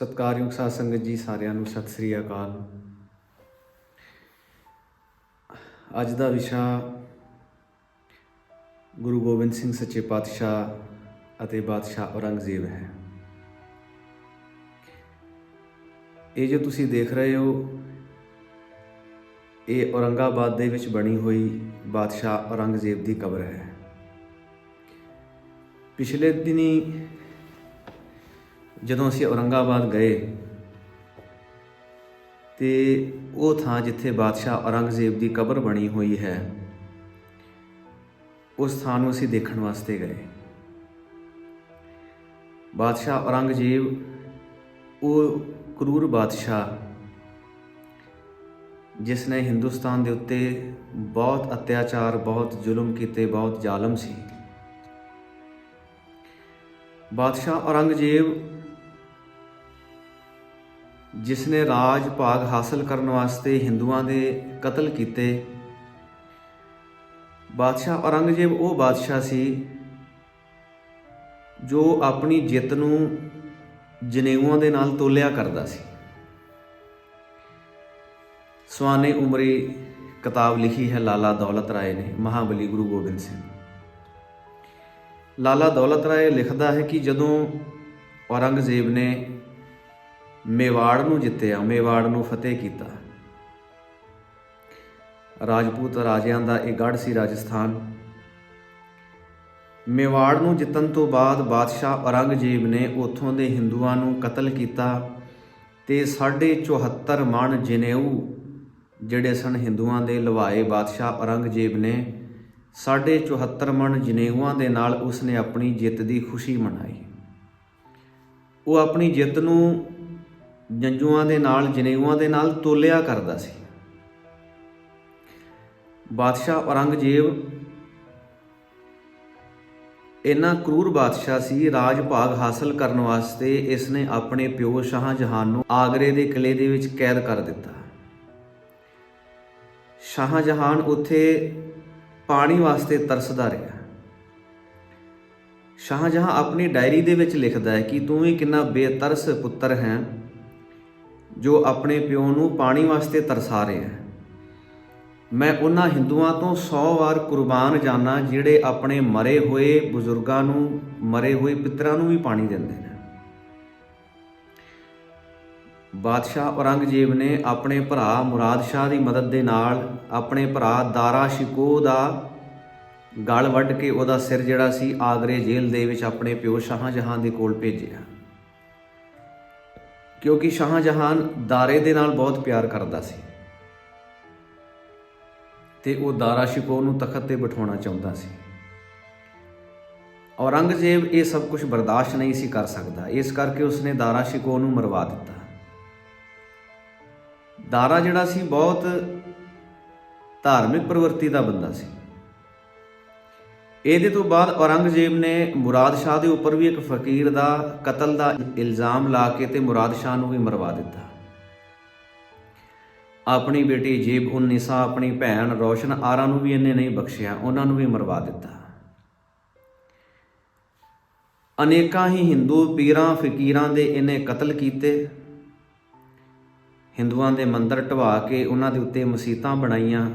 ਸਤਿਕਾਰਯੋਗ ਸਾਧ ਸੰਗਤ ਜੀ ਸਾਰਿਆਂ ਨੂੰ ਸਤਿ ਸ੍ਰੀ ਅਕਾਲ। ਅੱਜ ਦਾ ਵਿਸ਼ਾ ਗੁਰੂ ਗੋਬਿੰਦ ਸਿੰਘ ਸੱਚੇ ਪਾਤਸ਼ਾਹ ਅਤੇ ਬਾਦਸ਼ਾਹ ਔਰੰਗਜ਼ੇਬ ਹੈ। ਇਹ ਜੋ ਤੁਸੀਂ ਦੇਖ ਰਹੇ ਹੋ, ਇਹ ਔਰੰਗਾਬਾਦ ਦੇ ਵਿੱਚ ਬਣੀ ਹੋਈ ਬਾਦਸ਼ਾਹ ਔਰੰਗਜ਼ੇਬ ਦੀ ਕਬਰ ਹੈ। ਪਿਛਲੇ ਦਿਨੀ ਜਦੋਂ ਅਸੀਂ ਔਰੰਗਾਬਾਦ ਗਏ, ਤੇ ਉਹ ਥਾਂ ਜਿੱਥੇ ਬਾਦਸ਼ਾਹ ਔਰੰਗਜ਼ੇਬ ਦੀ ਕਬਰ ਬਣੀ ਹੋਈ ਹੈ, ਉਸ ਥਾਂ ਨੂੰ ਅਸੀਂ ਦੇਖਣ ਵਾਸਤੇ ਗਏ। ਬਾਦਸ਼ਾਹ ਔਰੰਗਜ਼ੇਬ, ਉਹ ਕਰੂਰ ਬਾਦਸ਼ਾਹ, ਜਿਸ ਨੇ ਹਿੰਦੁਸਤਾਨ ਦੇ ਉੱਤੇ ਬਹੁਤ ਅਤਿਆਚਾਰ, ਬਹੁਤ ਜ਼ੁਲਮ ਕੀਤੇ, ਬਹੁਤ ਜ਼ਾਲਮ ਸੀ। ਬਾਦਸ਼ਾਹ ਔਰੰਗਜ਼ੇਬ ਜਿਸ ਨੇ ਰਾਜ ਭਾਗ ਹਾਸਲ ਕਰਨ ਵਾਸਤੇ ਹਿੰਦੂਆਂ ਦੇ ਕਤਲ ਕੀਤੇ। ਬਾਦਸ਼ਾਹ ਔਰੰਗਜ਼ੇਬ ਉਹ ਬਾਦਸ਼ਾਹ ਸੀ ਜੋ ਆਪਣੀ ਜਿੱਤ ਨੂੰ ਜਨੇਊਆਂ ਦੇ ਨਾਲ ਤੋਲਿਆ ਕਰਦਾ ਸੀ। ਸਵਾਨੇ ਉਮਰੀ ਕਿਤਾਬ ਲਿਖੀ ਹੈ ਲਾਲਾ ਦੌਲਤ ਰਾਏ ਨੇ, ਮਹਾਬਲੀ ਗੁਰੂ ਗੋਬਿੰਦ ਸਿੰਘ। ਲਾਲਾ ਦੌਲਤ ਰਾਏ ਲਿਖਦਾ ਹੈ ਕਿ ਜਦੋਂ ਔਰੰਗਜ਼ੇਬ ਨੇ ਮੇਵਾੜ ਨੂੰ ਜਿੱਤਿਆ, ਮੇਵਾੜ ਨੂੰ ਫਤਿਹ ਕੀਤਾ। ਰਾਜਪੂਤ ਰਾਜਿਆਂ ਦਾ ਇਹ ਗੜ੍ਹ ਸੀ ਰਾਜਸਥਾਨ। ਮੇਵਾੜ ਨੂੰ ਜਿੱਤਣ ਤੋਂ ਬਾਅਦ ਬਾਦਸ਼ਾਹ ਔਰੰਗਜ਼ੇਬ ਨੇ ਉੱਥੋਂ ਦੇ ਹਿੰਦੂਆਂ ਨੂੰ ਕਤਲ ਕੀਤਾ ਤੇ 74 ਮਣ ਜਨੇਊ, ਜਿਹੜੇ ਸਨ ਹਿੰਦੂਆਂ ਦੇ ਲਵਾਏ ਬਾਦਸ਼ਾਹ ਔਰੰਗਜ਼ੇਬ ਨੇ 74 ਮਣ ਜਨੇਊਆਂ ਦੇ ਨਾਲ ਉਸਨੇ ਆਪਣੀ ਜਿੱਤ ਦੀ ਖੁਸ਼ੀ ਮਨਾਈ। ਉਹ ਆਪਣੀ ਜਿੱਤ ਨੂੰ ਜੰਜੂਆਂ ਦੇ ਨਾਲ, ਜਨੇਊਆਂ ਦੇ ਨਾਲ ਤੋਲਿਆ ਕਰਦਾ ਸੀ। ਬਾਦਸ਼ਾਹ ਔਰੰਗਜ਼ੇਬ ਇੰਨਾ ਕਰੂਰ ਬਾਦਸ਼ਾਹ ਸੀ, ਰਾਜ ਭਾਗ ਹਾਸਲ ਕਰਨ ਵਾਸਤੇ ਇਸ ਨੇ ਆਪਣੇ ਪਿਓ ਸ਼ਾਹ ਜਹਾਨ ਨੂੰ ਆਗਰੇ ਦੇ ਕਿਲੇ ਦੇ ਵਿੱਚ ਕੈਦ ਕਰ ਦਿੱਤਾ। ਸ਼ਾਹ ਜਹਾਨ ਉੱਥੇ ਪਾਣੀ ਵਾਸਤੇ ਤਰਸਦਾ ਰਿਹਾ। ਸ਼ਾਹਜਹਾਂ ਆਪਣੀ ਡਾਇਰੀ ਦੇ ਵਿੱਚ ਲਿਖਦਾ ਹੈ ਕਿ ਤੂੰ ਵੀ ਕਿੰਨਾ ਬੇਤਰਸ ਪੁੱਤਰ ਹੈ। ਜੋ ਆਪਣੇ ਪਿਓ ਨੂੰ ਪਾਣੀ ਵਾਸਤੇ ਤਰਸਾ ਰਿਹਾ ਹੈ। ਮੈਂ ਉਹਨਾਂ ਹਿੰਦੂਆਂ ਤੋਂ 100 ਵਾਰ ਕੁਰਬਾਨ ਜਾਣਾ ਜਿਹੜੇ ਆਪਣੇ ਮਰੇ ਹੋਏ ਬਜ਼ੁਰਗਾਂ ਨੂੰ, ਮਰੇ ਹੋਏ ਪਿਤਰਾਂ ਨੂੰ ਵੀ ਪਾਣੀ ਦਿੰਦੇ ਨੇ। ਬਾਦਸ਼ਾਹ ਔਰੰਗਜ਼ੇਬ ਨੇ ਆਪਣੇ ਭਰਾ ਮੁਰਾਦ ਸ਼ਾਹ ਦੀ ਮਦਦ ਦੇ ਨਾਲ ਆਪਣੇ ਭਰਾ ਦਾਰਾ ਸ਼ਿਕੋ ਦਾ ਗਲ ਵੱਢ ਕੇ ਉਹਦਾ ਸਿਰ ਜਿਹੜਾ ਸੀ ਆਗਰੇ ਜੇਲ੍ਹ ਦੇ ਵਿੱਚ ਆਪਣੇ ਪਿਓ ਸ਼ਾਹ ਜਹਾਂ ਦੇ ਕੋਲ ਭੇਜਿਆ। ਕਿਉਂਕਿ ਸ਼ਾਹਜਹਾਨ ਦਾਰੇ ਦੇ ਨਾਲ ਬਹੁਤ ਪਿਆਰ ਕਰਦਾ ਸੀ। ਤੇ ਉਹ ਦਾਰਾ ਸ਼ਿਕੋ ਨੂੰ ਤਖਤ ਤੇ ਬਿਠਾਉਣਾ ਚਾਹੁੰਦਾ ਸੀ। ਔਰੰਗਜ਼ੇਬ ਇਹ ਸਭ ਕੁਝ ਬਰਦਾਸ਼ਤ ਨਹੀਂ ਸੀ ਕਰ ਸਕਦਾ। ਇਸ ਕਰਕੇ ਉਸਨੇ ਦਾਰਾ ਸ਼ਿਕੋ ਨੂੰ ਮਰਵਾ ਦਿੱਤਾ। ਦਾਰਾ ਜਿਹੜਾ ਸੀ ਬਹੁਤ ਧਾਰਮਿਕ ਪ੍ਰਵਰਤੀ ਦਾ ਬੰਦਾ ਸੀ। ਇਹਦੇ ਤੋਂ ਬਾਅਦ ਔਰੰਗਜ਼ੇਬ ਨੇ ਮੁਰਾਦ ਸ਼ਾਹ ਦੇ ਉੱਪਰ ਵੀ ਇੱਕ ਫਕੀਰ ਦਾ, ਕਤਲ ਦਾ ਇਲਜ਼ਾਮ ਲਾ ਕੇ ਤੇ ਮੁਰਾਦ ਸ਼ਾਹ ਨੂੰ ਵੀ ਮਰਵਾ ਦਿੱਤਾ। ਆਪਣੀ ਬੇਟੀ ਜੇਬ ਉਨ ਨਿਸਾ, ਆਪਣੀ ਭੈਣ ਰੋਸ਼ਨ ਆਰਾ ਨੂੰ ਵੀ ਇਹਨੇ ਨਹੀਂ ਬਖਸ਼ਿਆ, ਉਹਨਾਂ ਨੂੰ ਵੀ ਮਰਵਾ ਦਿੱਤਾ। ਅਨੇਕਾਂ ਹੀ ਹਿੰਦੂ ਪੀਰਾਂ, ਫਕੀਰਾਂ ਦੇ ਇਹਨੇ ਕਤਲ ਕੀਤੇ। ਹਿੰਦੂਆਂ ਦੇ ਮੰਦਰ ਢਵਾ ਕੇ ਉਹਨਾਂ ਦੇ ਉੱਤੇ ਮਸੀਤਾਂ ਬਣਾਈਆਂ।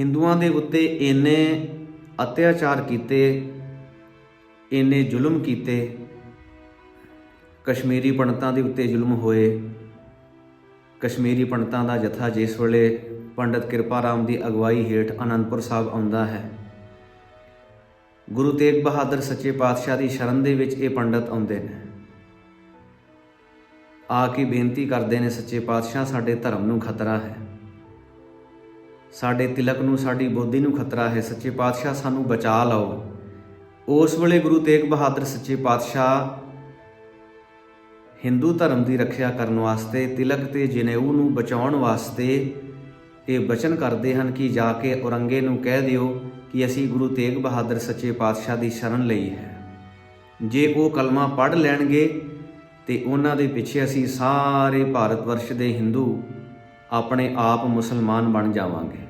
ਹਿੰਦੂਆਂ ਦੇ ਉੱਤੇ ਇਹਨੇ ਅਤਿਆਚਾਰ ਕੀਤੇ ਇਹਨੇ ਜ਼ੁਲਮ ਕੀਤੇ, ਕਸ਼ਮੀਰੀ ਪੰਡਤਾਂ ਦੇ ਉੱਤੇ ਜ਼ੁਲਮ ਹੋਏ, ਕਸ਼ਮੀਰੀ ਪੰਡਤਾਂ ਦਾ ਜਥਾ ਜਿਸ ਵੇਲੇ ਪੰਡਤ ਕਿਰਪਾ ਰਾਮ ਦੀ ਅਗਵਾਈ ਹੇਠ ਅਨੰਦਪੁਰ ਸਾਹਿਬ ਆਉਂਦਾ ਹੈ। ਗੁਰੂ ਤੇਗ ਬਹਾਦਰ ਸੱਚੇ ਪਾਤਸ਼ਾਹ ਦੀ ਸ਼ਰਨ ਦੇ ਵਿੱਚ ਇਹ ਪੰਡਤ ਆਉਂਦੇ ਨੇ। ਆ ਕੇ ਬੇਨਤੀ ਕਰਦੇ ਨੇ, ਸੱਚੇ ਪਾਤਸ਼ਾਹ, ਸਾਡੇ ਧਰਮ ਨੂੰ ਖਤਰਾ ਹੈ। ਸਾਡੇ ਤਿਲਕ ਨੂੰ, ਸਾਡੀ ਬੋਧੀ ਨੂੰ ਖਤਰਾ ਹੈ। ਸੱਚੇ ਪਾਤਸ਼ਾਹ ਸਾਨੂੰ ਬਚਾ ਲਓ। ਉਸ ਵੇਲੇ ਗੁਰੂ ਤੇਗ ਬਹਾਦਰ ਸੱਚੇ ਪਾਤਸ਼ਾਹ ਹਿੰਦੂ ਧਰਮ ਦੀ ਰੱਖਿਆ ਕਰਨ ਵਾਸਤੇ, ਤਿਲਕ ਤੇ ਜਨੇਊ ਨੂੰ ਬਚਾਉਣ ਵਾਸਤੇ ਇਹ ਬਚਨ ਕਰਦੇ ਹਨ ਕਿ ਜਾ ਕੇ ਔਰੰਗੇ ਨੂੰ ਕਹਿ ਦਿਓ ਕਿ ਅਸੀਂ ਗੁਰੂ ਤੇਗ ਬਹਾਦਰ ਸੱਚੇ ਪਾਤਸ਼ਾਹ ਦੀ ਸ਼ਰਨ ਲਈ ਹੈ। ਜੇ ਉਹ ਕਲਮਾ ਪੜ੍ਹ ਲੈਣਗੇ ਤੇ ਉਹਨਾਂ ਦੇ ਪਿੱਛੇ ਅਸੀਂ ਸਾਰੇ ਭਾਰਤ ਵਰਸ਼ ਦੇ ਹਿੰਦੂ ਆਪਣੇ ਆਪ ਮੁਸਲਮਾਨ ਬਣ ਜਾਵਾਂਗੇ।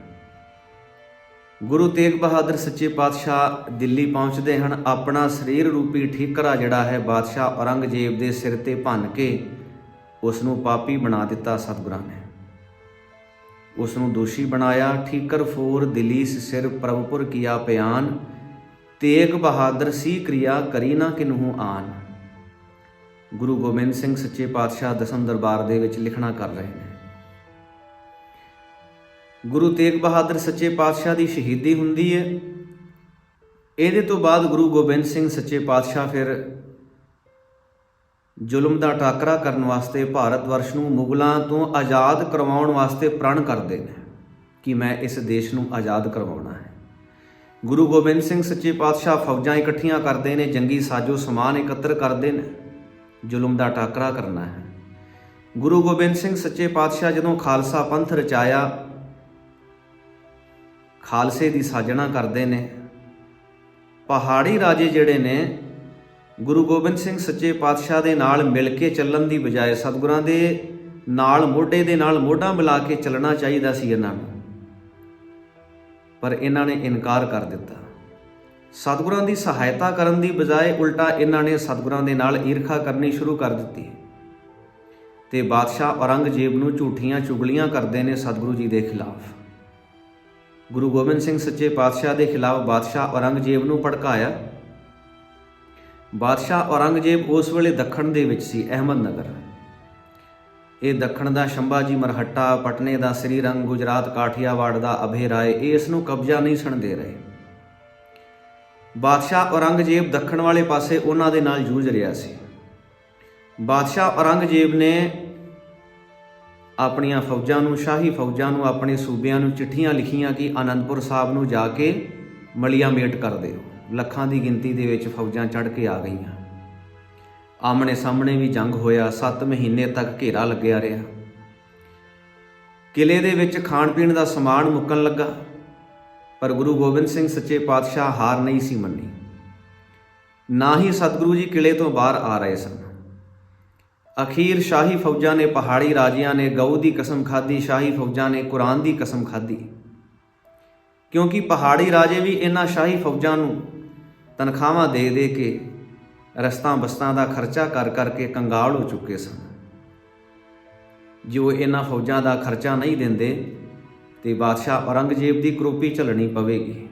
ਗੁਰੂ ਤੇਗ ਬਹਾਦਰ ਸੱਚੇ ਪਾਤਸ਼ਾਹ ਦਿੱਲੀ ਪਹੁੰਚਦੇ ਹਨ। ਆਪਣਾ ਸਰੀਰ ਰੂਪੀ ਠੀਕਰਾ ਜਿਹੜਾ ਹੈ, ਬਾਦਸ਼ਾਹ ਔਰੰਗਜ਼ੇਬ ਦੇ ਸਿਰ ਤੇ ਭੰਨ ਕੇ ਉਸ ਨੂੰ ਪਾਪੀ ਬਣਾ ਦਿੱਤਾ ਸਤਿਗੁਰਾਂ ਨੇ। ਉਸ ਨੂੰ ਦੋਸ਼ੀ ਬਣਾਇਆ, ਠੀਕਰ ਫੋਰ ਦਲੀਸ ਸਿਰ ਪ੍ਰਭਪੁਰ ਕੀਆ ਪਿਆਨ, ਤੇਗ ਬਹਾਦਰ ਸੀ ਕਿਰਿਆ ਕਰੀ ਨਾ ਕਿਨਹੂ ਆਨ। ਗੁਰੂ ਗੋਬਿੰਦ ਸਿੰਘ ਸੱਚੇ ਪਾਤਸ਼ਾਹ ਦਸਮ ਦਰਬਾਰ ਦੇ ਵਿੱਚ ਲਿਖਣਾ ਕਰ ਰਹੇ ਨੇ। ਗੁਰੂ ਤੇਗ ਬਹਾਦਰ ਸੱਚੇ ਪਾਤਸ਼ਾਹ ਦੀ ਸ਼ਹੀਦੀ ਹੁੰਦੀ ਹੈ। ਇਹਦੇ ਤੋਂ ਬਾਅਦ ਗੁਰੂ ਗੋਬਿੰਦ ਸਿੰਘ ਸੱਚੇ ਪਾਤਸ਼ਾਹ ਫਿਰ ਜ਼ੁਲਮ ਦਾ ਟਾਕਰਾ ਕਰਨ ਵਾਸਤੇ ਭਾਰਤ ਵਰਸ਼ ਨੂੰ ਮੁਗਲਾਂ ਤੋਂ ਆਜ਼ਾਦ ਕਰਵਾਉਣ ਵਾਸਤੇ ਪ੍ਰਣ ਕਰਦੇ ਨੇ ਕਿ ਮੈਂ ਇਸ ਦੇਸ਼ ਨੂੰ ਆਜ਼ਾਦ ਕਰਵਾਉਣਾ ਹੈ। ਗੁਰੂ ਗੋਬਿੰਦ ਸਿੰਘ ਸੱਚੇ ਪਾਤਸ਼ਾਹ ਫੌਜਾਂ ਇਕੱਠੀਆਂ ਕਰਦੇ ਨੇ, ਜੰਗੀ ਸਾਜੋ ਸਮਾਨ ਇਕੱਤਰ ਕਰਦੇ ਨੇ, ਜ਼ੁਲਮ ਦਾ ਟਾਕਰਾ ਕਰਨਾ ਹੈ। ਗੁਰੂ ਗੋਬਿੰਦ ਸਿੰਘ ਸੱਚੇ ਪਾਤਸ਼ਾਹ ਜਦੋਂ ਖਾਲਸਾ ਪੰਥ ਰਚਾਇਆ ਖਾਲਸੇ ਦੀ ਸਾਜਣਾ ਕਰਦੇ ਨੇ। ਪਹਾੜੀ ਰਾਜੇ ਜਿਹੜੇ ਨੇ, ਗੁਰੂ ਗੋਬਿੰਦ ਸਿੰਘ ਸੱਚੇ ਪਾਤਸ਼ਾਹ ਦੇ ਨਾਲ ਮਿਲ ਕੇ ਚੱਲਣ ਦੀ ਬਜਾਏ ਸਤਿਗੁਰਾਂ ਦੇ ਨਾਲ, ਮੋਢੇ ਦੇ ਨਾਲ ਮੋਢਾ ਮਿਲਾ ਕੇ ਚੱਲਣਾ ਚਾਹੀਦਾ ਸੀ ਇਹਨਾਂ ਨੂੰ। ਪਰ ਇਹਨਾਂ ਨੇ ਇਨਕਾਰ ਕਰ ਦਿੱਤਾ। ਸਤਿਗੁਰਾਂ ਦੀ ਸਹਾਇਤਾ ਕਰਨ ਦੀ ਬਜਾਏ ਉਲਟਾ ਇਹਨਾਂ ਨੇ ਸਤਿਗੁਰਾਂ ਦੇ ਨਾਲ ਈਰਖਾ ਕਰਨੀ ਸ਼ੁਰੂ ਕਰ ਦਿੱਤੀ। ਤੇ ਬਾਦਸ਼ਾਹ ਔਰੰਗਜ਼ੇਬ ਨੂੰ ਝੂਠੀਆਂ ਚੁਗਲੀਆਂ ਕਰਦੇ ਨੇ ਸਤਿਗੁਰੂ ਜੀ ਦੇ ਖਿਲਾਫ। ਗੁਰੂ ਗੋਬਿੰਦ ਸਿੰਘ ਸੱਚੇ ਪਾਤਸ਼ਾਹ ਦੇ ਖਿਲਾਫ ਬਾਦਸ਼ਾਹ ਔਰੰਗਜ਼ੇਬ ਨੂੰ ਭੜਕਾਇਆ। ਬਾਦਸ਼ਾਹ ਔਰੰਗਜ਼ੇਬ ਉਸ ਵੇਲੇ ਦੱਖਣ ਦੇ ਵਿੱਚ ਸੀ, ਅਹਿਮਦਨਗਰ। ਇਹ ਦੱਖਣ ਦਾ ਸ਼ੰਭਾ ਜੀ ਮਰਹੱਟਾ, ਪਟਨੇ ਦਾ ਸ੍ਰੀ ਰੰਗ ਗੁਜਰਾਤ ਕਾਠੀਆਵਾੜ ਦਾ ਅਭੇ ਰਾਏ ਇਹ ਇਸ ਨੂੰ ਕਬਜ਼ਾ ਨਹੀਂ ਸਣ ਦੇ ਰਹੇ। ਬਾਦਸ਼ਾਹ ਔਰੰਗਜ਼ੇਬ ਦੱਖਣ ਵਾਲੇ ਪਾਸੇ ਉਹਨਾਂ ਦੇ ਨਾਲ ਜੂਝ ਰਿਹਾ ਸੀ। ਬਾਦਸ਼ਾਹ ਔਰੰਗਜ਼ੇਬ ਨੇ ਆਪਣੀਆਂ ਫੌਜਾਂ ਨੂੰ, ਸ਼ਾਹੀ ਫੌਜਾਂ ਨੂੰ, ਆਪਣੇ ਸੂਬਿਆਂ ਨੂੰ ਚਿੱਠੀਆਂ ਲਿਖੀਆਂ ਕਿ ਆਨੰਦਪੁਰ ਸਾਹਿਬ ਨੂੰ ਜਾ ਕੇ ਮਲੀਆਂ ਮੇਟ ਕਰ ਦਿਓ। ਲੱਖਾਂ ਦੀ ਗਿਣਤੀ ਦੇ ਵਿੱਚ ਫੌਜਾਂ ਚੜ੍ਹ ਕੇ ਆ ਗਈਆਂ। ਆਮਣੇ ਸਾਹਮਣੇ ਵੀ ਜੰਗ ਹੋਇਆ 7 ਮਹੀਨੇ ਤੱਕ ਘੇਰਾ ਲੱਗਿਆ ਰਿਹਾ। ਕਿਲੇ ਦੇ ਵਿੱਚ ਖਾਣ ਪੀਣ ਦਾ ਸਮਾਨ ਮੁੱਕਣ ਲੱਗਾ, ਪਰ ਗੁਰੂ ਗੋਬਿੰਦ ਸਿੰਘ ਸੱਚੇ ਪਾਤਸ਼ਾਹ ਹਾਰ ਨਹੀਂ ਸੀ ਮੰਨੀ। ਨਾ ਹੀ ਸਤਿਗੁਰੂ ਜੀ ਕਿਲੇ ਤੋਂ ਬਾਹਰ ਆ ਰਹੇ ਸਨ। ਅਖੀਰ ਸ਼ਾਹੀ ਫੌਜਾਂ ਨੇ ਪਹਾੜੀ ਰਾਜਿਆਂ ਨੇ ਗਊ ਦੀ ਕਸਮ ਖਾਧੀ, ਸ਼ਾਹੀ ਫੌਜਾਂ ਨੇ ਕੁਰਾਨ ਦੀ ਕਸਮ ਖਾਧੀ। ਕਿਉਂਕਿ ਪਹਾੜੀ ਰਾਜੇ ਵੀ ਇਹਨਾਂ ਸ਼ਾਹੀ ਫੌਜਾਂ ਨੂੰ ਤਨਖਾਹਾਂ ਦੇ ਦੇ ਕੇ ਰਸਤਾਂ ਬਸਤਾਂ ਦਾ ਖਰਚਾ ਕਰ ਕਰਕੇ ਕੰਗਾਲ ਹੋ ਚੁੱਕੇ ਸਨ। ਜੋ ਇਹਨਾਂ ਫੌਜਾਂ ਦਾ ਖਰਚਾ ਨਹੀਂ ਦਿੰਦੇ, ਤੇ ਬਾਦਸ਼ਾਹ ਔਰੰਗਜ਼ੇਬ ਦੀ ਕਰੋਪੀ ਝੱਲਣੀ ਪਵੇਗੀ।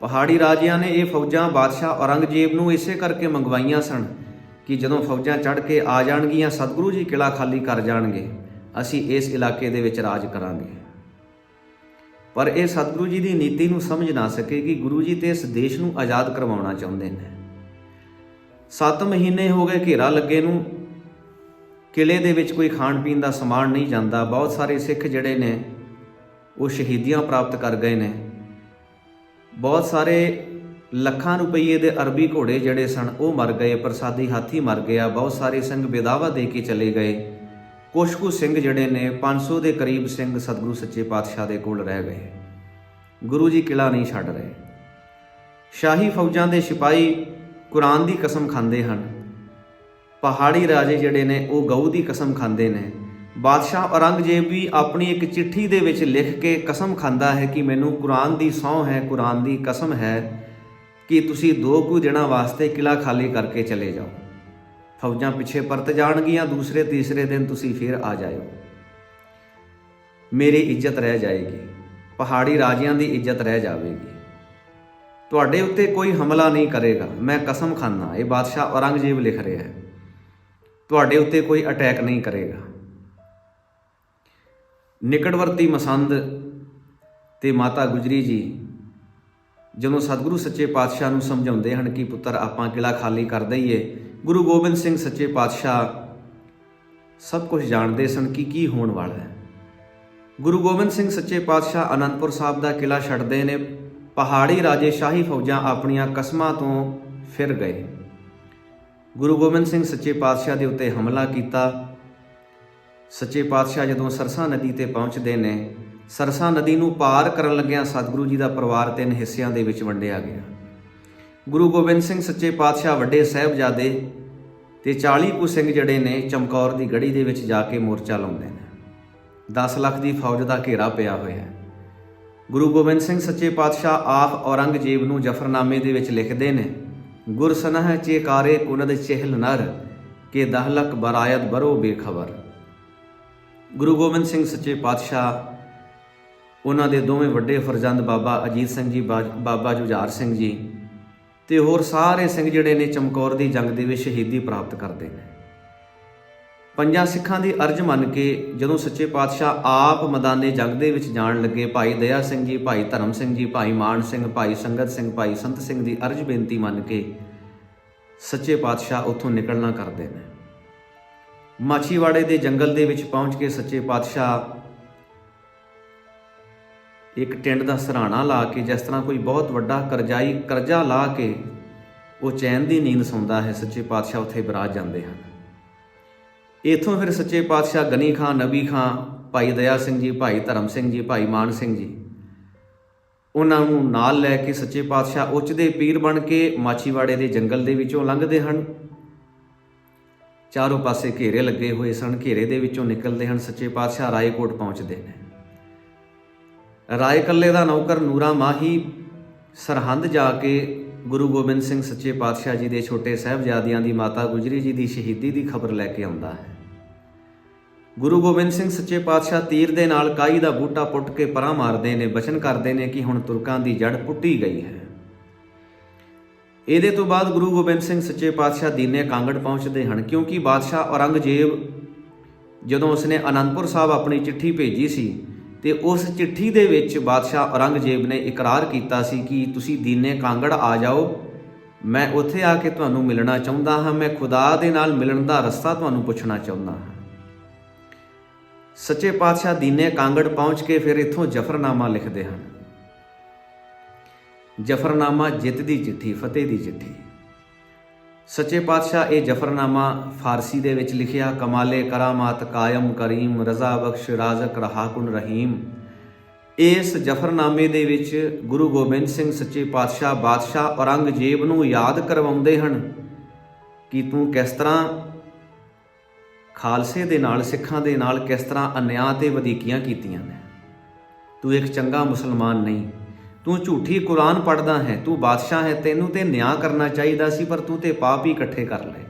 ਪਹਾੜੀ ਰਾਜਿਆਂ ਨੇ ਇਹ ਫੌਜਾਂ ਬਾਦਸ਼ਾਹ ਔਰੰਗਜ਼ੇਬ ਨੂੰ ਇਸੇ ਕਰਕੇ ਮੰਗਵਾਈਆਂ ਸਨ ਕਿ ਜਦੋਂ ਫੌਜਾਂ ਚੜ੍ਹ ਕੇ ਆ ਜਾਣਗੀਆਂ, ਸਤਿਗੁਰੂ ਜੀ ਕਿਲਾ ਖਾਲੀ ਕਰ ਜਾਣਗੇ, ਅਸੀਂ ਇਸ ਇਲਾਕੇ ਦੇ ਵਿੱਚ ਰਾਜ ਕਰਾਂਗੇ। ਪਰ ਇਹ ਸਤਿਗੁਰੂ ਜੀ ਦੀ ਨੀਤੀ ਨੂੰ ਸਮਝ ਨਾ ਸਕੇ ਕਿ ਗੁਰੂ ਜੀ ਤੇ ਇਸ ਦੇਸ਼ ਨੂੰ ਆਜ਼ਾਦ ਕਰਵਾਉਣਾ ਚਾਹੁੰਦੇ ਨੇ। 7 ਮਹੀਨੇ ਹੋ ਗਏ ਘੇਰਾ ਲੱਗੇ ਨੂੰ। ਕਿਲੇ ਦੇ ਵਿੱਚ ਕੋਈ ਖਾਣ ਪੀਣ ਦਾ ਸਮਾਨ ਨਹੀਂ ਜਾਂਦਾ। ਬਹੁਤ ਸਾਰੇ ਸਿੱਖ ਜਿਹੜੇ ਨੇ, ਉਹ ਸ਼ਹੀਦੀਆਂ ਪ੍ਰਾਪਤ ਕਰ ਗਏ ਨੇ। ਬਹੁਤ ਸਾਰੇ ਲੱਖਾਂ ਰੁਪਏ ਦੇ ਅਰਬੀ ਘੋੜੇ ਜਿਹੜੇ ਸਨ, ਉਹ ਮਰ ਗਏ, ਪ੍ਰਸਾਦੀ ਹਾਥੀ ਮਰ ਗਿਆ, ਬਹੁਤ ਸਾਰੇ ਸਿੰਘ ਬੇਦਾਵਾ ਦੇ ਕੇ ਚਲੇ ਗਏ। ਕੁਛ ਕੁ ਸਿੰਘ ਜਿਹੜੇ ਨੇ 500 ਦੇ ਕਰੀਬ ਸਿੰਘ ਸਤਿਗੁਰੂ ਸੱਚੇ ਪਾਤਸ਼ਾਹ ਦੇ ਕੋਲ ਰਹਿ ਗਏ। ਗੁਰੂ ਜੀ ਕਿਲਾ ਨਹੀਂ ਛੱਡ ਰਹੇ। ਸ਼ਾਹੀ ਫੌਜਾਂ ਦੇ ਸਿਪਾਹੀ ਕੁਰਾਨ ਦੀ ਕਸਮ ਖਾਂਦੇ ਹਨ। ਪਹਾੜੀ ਰਾਜੇ ਜਿਹੜੇ ਨੇ, ਉਹ ਗਊ ਦੀ ਕਸਮ ਖਾਂਦੇ ਨੇ। ਬਾਦਸ਼ਾਹ ਔਰੰਗਜ਼ੇਬ ਵੀ ਆਪਣੀ ਇੱਕ ਚਿੱਠੀ ਦੇ ਵਿੱਚ ਲਿਖ ਕੇ ਕਸਮ ਖਾਂਦਾ ਹੈ ਕਿ ਮੈਨੂੰ ਕੁਰਾਨ ਦੀ ਸਹੁੰ ਹੈ, ਕੁਰਾਨ ਦੀ ਕਸਮ ਹੈ। ਕਿ ਤੁਸੀਂ ਦੋ ਕੁ ਦਿਨਾਂ ਵਾਸਤੇ ਕਿਲਾ ਖਾਲੀ ਕਰਕੇ ਚਲੇ ਜਾਓ। ਫੌਜਾਂ ਪਿੱਛੇ ਪਰਤ ਜਾਣਗੀਆਂ, ਦੂਸਰੇ, ਤੀਸਰੇ ਦਿਨ ਤੁਸੀਂ ਫਿਰ ਆ ਜਾਇਓ। ਮੇਰੀ ਇੱਜ਼ਤ ਰਹਿ ਜਾਏਗੀ। ਪਹਾੜੀ ਰਾਜਿਆਂ ਦੀ ਇੱਜ਼ਤ ਰਹਿ ਜਾਵੇਗੀ। ਤੁਹਾਡੇ ਉੱਤੇ ਕੋਈ ਹਮਲਾ ਨਹੀਂ ਕਰੇਗਾ। ਮੈਂ ਕਸਮ ਖਾਨਾ ਇਹ ਬਾਦਸ਼ਾਹ ਔਰੰਗਜ਼ੇਬ ਲਿਖ ਰਿਹਾ ਹੈ। ਤੁਹਾਡੇ ਉੱਤੇ ਕੋਈ ਅਟੈਕ ਨਹੀਂ ਕਰੇਗਾ। ਨਿਕਟਵਰਤੀ ਮਸੰਦ ਤੇ ਮਾਤਾ ਗੁਜਰੀ ਜੀ ਜਦੋਂ ਸਤਿਗੁਰੂ ਸੱਚੇ ਪਾਤਸ਼ਾਹ ਨੂੰ ਸਮਝਾਉਂਦੇ ਹਨ ਕਿ ਪੁੱਤਰ, ਆਪਾਂ ਕਿਲਾ ਖਾਲੀ ਕਰ ਦਈਏ। ਗੁਰੂ ਗੋਬਿੰਦ ਸਿੰਘ ਸੱਚੇ ਪਾਤਸ਼ਾਹ ਸਭ ਕੁਝ ਜਾਣਦੇ ਸਨ ਕਿ ਕੀ ਹੋਣ ਵਾਲਾ ਹੈ। ਗੁਰੂ ਗੋਬਿੰਦ ਸਿੰਘ ਸੱਚੇ ਪਾਤਸ਼ਾਹ ਅਨੰਦਪੁਰ ਸਾਹਿਬ ਦਾ ਕਿਲਾ ਛੱਡਦੇ ਨੇ। ਪਹਾੜੀ ਰਾਜੇ ਸ਼ਾਹੀ ਫੌਜਾਂ ਆਪਣੀਆਂ ਕਸਮਾਂ ਤੋਂ ਫਿਰ ਗਏ। ਗੁਰੂ ਗੋਬਿੰਦ ਸਿੰਘ ਸੱਚੇ ਪਾਤਸ਼ਾਹ ਦੇ ਉੱਤੇ ਹਮਲਾ ਕੀਤਾ। ਸੱਚੇ ਪਾਤਸ਼ਾਹ ਜਦੋਂ ਸਰਸਾ ਨਦੀ ਤੇ ਪਹੁੰਚਦੇ ਨੇ ਸਰਸਾ ਨਦੀ ਨੂੰ ਪਾਰ ਕਰਨ ਲੱਗਿਆਂ ਸਤਿਗੁਰੂ ਜੀ ਦਾ ਪਰਿਵਾਰ ਤਿੰਨ ਹਿੱਸਿਆਂ ਦੇ ਵਿੱਚ ਵੰਡਿਆ ਗਿਆ। ਗੁਰੂ ਗੋਬਿੰਦ ਸਿੰਘ ਸੱਚੇ ਪਾਤਸ਼ਾਹ ਵੱਡੇ ਸਾਹਿਬਜ਼ਾਦੇ ਤੇ 40 ਕੁ ਸਿੰਘ ਜਿਹੜੇ ਨੇ ਚਮਕੌਰ ਦੀ ਗੜੀ ਦੇ ਵਿੱਚ ਜਾ ਕੇ ਮੋਰਚਾ ਲਾਉਂਦੇ ਨੇ। 10 ਲੱਖ ਦੀ ਫੌਜ ਦਾ ਘੇਰਾ ਪਿਆ ਹੋਇਆ ਹੈ। ਗੁਰੂ ਗੋਬਿੰਦ ਸਿੰਘ ਸੱਚੇ ਪਾਤਸ਼ਾਹ ਆਪ ਔਰੰਗਜ਼ੇਬ ਨੂੰ ਜਫਰਨਾਮੇ ਦੇ ਵਿੱਚ ਲਿਖਦੇ ਨੇ ਗੁਰਸਨਹ ਚੇਕਾਰੇ ਕੁਨਦ ਚਹਿਲ ਨਰ, ਕੇ ਦਹਲਕ ਬਰਾਇਤ ਬਰੋ ਬੇਖਬਰ। ਗੁਰੂ ਗੋਬਿੰਦ ਸਿੰਘ ਸੱਚੇ ਪਾਤਸ਼ਾਹ ਉਹਨਾਂ ਦੇ ਦੋਵੇਂ ਵੱਡੇ ਫਰਜ਼ੰਦ ਬਾਬਾ ਅਜੀਤ ਸਿੰਘ ਜੀ, ਬਾ- ਬਾਬਾ ਜੁਝਾਰ ਸਿੰਘ ਜੀ ਤੇ ਹੋਰ ਸਾਰੇ ਸਿੰਘ ਜਿਹੜੇ ਨੇ ਚਮਕੌਰ ਦੀ ਜੰਗ ਦੇ ਵਿੱਚ ਸ਼ਹੀਦੀ ਪ੍ਰਾਪਤ ਕਰਦੇ ਨੇ। ਪੰਜਾਂ ਸਿੱਖਾਂ ਦੀ ਅਰਜ਼ ਮੰਨ ਕੇ ਜਦੋਂ ਸੱਚੇ ਪਾਤਸ਼ਾਹ ਆਪ ਮੈਦਾਨੇ ਜੰਗ ਦੇ ਵਿੱਚ ਜਾਣ ਲੱਗੇ, ਭਾਈ ਦਇਆ ਸਿੰਘ ਜੀ, ਭਾਈ ਧਰਮ ਸਿੰਘ ਜੀ, ਭਾਈ ਮਾਨ ਸਿੰਘ, ਭਾਈ ਸੰਗਤ ਸਿੰਘ, ਭਾਈ ਸੰਤ ਸਿੰਘ ਦੀ ਅਰਜ਼ ਬੇਨਤੀ ਮੰਨ ਕੇ ਸੱਚੇ ਪਾਤਸ਼ਾਹ ਉੱਥੋਂ ਨਿਕਲਣਾ ਕਰਦੇ ਨੇ। ਮਾਛੀਵਾੜੇ ਦੇ ਜੰਗਲ ਦੇ ਵਿੱਚ ਪਹੁੰਚ ਕੇ ਸੱਚੇ ਪਾਤਸ਼ਾਹ ਇੱਕ ਟਿੰਡ ਦਾ ਸਰਾਣਾ ਲਾ ਕੇ, ਜਿਸ ਤਰ੍ਹਾਂ ਕੋਈ ਬਹੁਤ ਵੱਡਾ ਕਰਜ਼ਾਈ, ਕਰਜ਼ਾ ਲਾ ਕੇ, ਉਹ ਚੈਨ ਦੀ ਨੀਂਦ ਸੌਂਦਾ ਹੈ, ਸੱਚੇ ਪਾਤਸ਼ਾਹ ਉੱਥੇ ਬਰਾਜ ਜਾਂਦੇ ਹਨ। ਇਥੋਂ ਫਿਰ ਸੱਚੇ ਪਾਤਸ਼ਾਹ ਗਨੀ ਖਾਨ ਨਬੀ ਖਾਨ ਭਾਈ ਦਇਆ ਸਿੰਘ ਜੀ, ਭਾਈ ਧਰਮ ਸਿੰਘ ਜੀ, ਭਾਈ ਮਾਨ ਸਿੰਘ ਜੀ, ਉਹਨਾਂ ਨੂੰ ਨਾਲ ਲੈ ਕੇ ਸੱਚੇ ਪਾਤਸ਼ਾਹ ਉੱਚ ਦੇ ਪੀਰ ਬਣ ਕੇ ਮਾਛੀਵਾੜੇ ਦੇ ਜੰਗਲ ਦੇ ਵਿੱਚੋਂ ਲੰਘਦੇ ਹਨ। ਚਾਰੋਂ ਪਾਸੇ ਘੇਰੇ ਲੱਗੇ ਹੋਏ ਸਨ, ਘੇਰੇ ਦੇ ਵਿੱਚੋਂ ਨਿਕਲਦੇ ਹਨ, ਸੱਚੇ ਪਾਤਸ਼ਾਹ ਰਾਏਕੋਟ ਪਹੁੰਚਦੇ ਨੇ। ਰਾਏ ਕੱਲੇ ਦਾ ਨੌਕਰ ਨੂਰਾ ਮਾਹੀ, ਸਰਹੰਦ ਜਾ ਕੇ ਗੁਰੂ ਗੋਬਿੰਦ ਸਿੰਘ ਸੱਚੇ ਪਾਤਸ਼ਾਹ ਜੀ ਦੇ ਛੋਟੇ ਸਾਹਿਬਜ਼ਾਦਿਆਂ ਦੀ ਮਾਤਾ ਗੁਜਰੀ ਜੀ ਦੀ ਸ਼ਹੀਦੀ ਦੀ ਖਬਰ ਲੈ ਕੇ ਆਉਂਦਾ ਹੈ। ਗੁਰੂ ਗੋਬਿੰਦ ਸਿੰਘ ਸੱਚੇ ਪਾਤਸ਼ਾਹ ਤੀਰ ਦੇ ਨਾਲ ਕਾਈ ਦਾ ਬੂਟਾ ਪੁੱਟ ਕੇ ਪਰਾਂ ਮਾਰਦੇ ਨੇ, ਬਚਨ ਕਰਦੇ ਨੇ ਕਿ ਹੁਣ ਤੁਰਕਾਂ ਦੀ ਜੜ ਪੁੱਟੀ ਗਈ ਹੈ। ਇਹਦੇ ਤੋਂ ਬਾਅਦ ਗੁਰੂ ਗੋਬਿੰਦ ਸਿੰਘ ਸੱਚੇ ਪਾਤਸ਼ਾਹ ਦੀਨੇ ਕਾਂਗੜ ਪਹੁੰਚਦੇ ਹਨ, ਕਿਉਂਕਿ ਬਾਦਸ਼ਾਹ ਔਰੰਗਜ਼ੇਬ ਜਦੋਂ ਉਸਨੇ ਅਨੰਦਪੁਰ ਸਾਹਿਬ ਆਪਣੀ ਚਿੱਠੀ ਭੇਜੀ ਸੀ ਤੇ ਉਸ ਚਿੱਠੀ ਦੇ ਵਿੱਚ ਬਾਦਸ਼ਾਹ ਔਰੰਗਜ਼ੇਬ ਨੇ ਇਕਰਾਰ ਕੀਤਾ ਸੀ ਕਿ ਤੁਸੀਂ ਦੀਨੇ ਕਾਂਗੜ ਆ ਜਾਓ। ਮੈਂ ਉੱਥੇ ਆ ਕੇ ਤੁਹਾਨੂੰ ਮਿਲਣਾ ਚਾਹੁੰਦਾ ਹਾਂ। ਮੈਂ ਖੁਦਾ ਦੇ ਨਾਲ ਮਿਲਣ ਦਾ ਰਸਤਾ ਤੁਹਾਨੂੰ ਪੁੱਛਣਾ ਚਾਹੁੰਦਾ ਹਾਂ। ਸੱਚੇ ਪਾਤਸ਼ਾਹ ਦੀਨੇ ਕਾਂਗੜ ਪਹੁੰਚ ਕੇ ਫਿਰ ਇੱਥੋਂ ਜਫਰਨਾਮਾ ਲਿਖਦੇ ਹਨ। ਜਫਰਨਾਮਾ ਜਿੱਤ ਦੀ ਚਿੱਠੀ, ਫਤਿਹ ਦੀ ਚਿੱਠੀ। ਸੱਚੇ ਪਾਤਸ਼ਾਹ ਇਹ ਜਫਰਨਾਮਾ ਫਾਰਸੀ ਦੇ ਵਿੱਚ ਲਿਖਿਆ, ਕਮਾਲੇ ਕਰਾਮਾਤ ਕਾਇਮ ਕਰੀਮ, ਰਜ਼ਾ ਬਖਸ਼ ਰਾਜ਼ਕ ਰਹਾਕੁਨ ਰਹੀਮ। ਇਸ ਜਫਰਨਾਮੇ ਦੇ ਵਿੱਚ ਗੁਰੂ ਗੋਬਿੰਦ ਸਿੰਘ ਸੱਚੇ ਪਾਤਸ਼ਾਹ ਬਾਦਸ਼ਾਹ ਔਰੰਗਜ਼ੇਬ ਨੂੰ ਯਾਦ ਕਰਵਾਉਂਦੇ ਹਨ ਕਿ ਤੂੰ ਕਿਸ ਤਰ੍ਹਾਂ ਖਾਲਸੇ ਦੇ ਨਾਲ, ਸਿੱਖਾਂ ਦੇ ਨਾਲ ਕਿਸ ਤਰ੍ਹਾਂ ਅਨਿਆਂ ਤੇ ਵਧੀਕੀਆਂ ਕੀਤੀਆਂ ਨੇ। ਤੂੰ ਇੱਕ ਚੰਗਾ ਮੁਸਲਮਾਨ ਨਹੀਂ। ਤੂੰ ਝੂਠੀ ਕੁਰਾਨ ਪੜਦਾ ਹੈ, ਤੂੰ ਬਾਦਸ਼ਾਹ ਹੈ, ਤੈਨੂੰ ਤੇ ਨਿਆਂ ਕਰਨਾ ਚਾਹੀਦਾ ਸੀ, ਪਰ ਤੂੰ ਤੇ ਪਾਪ ਹੀ ਇਕੱਠੇ ਕਰ ਲਏ।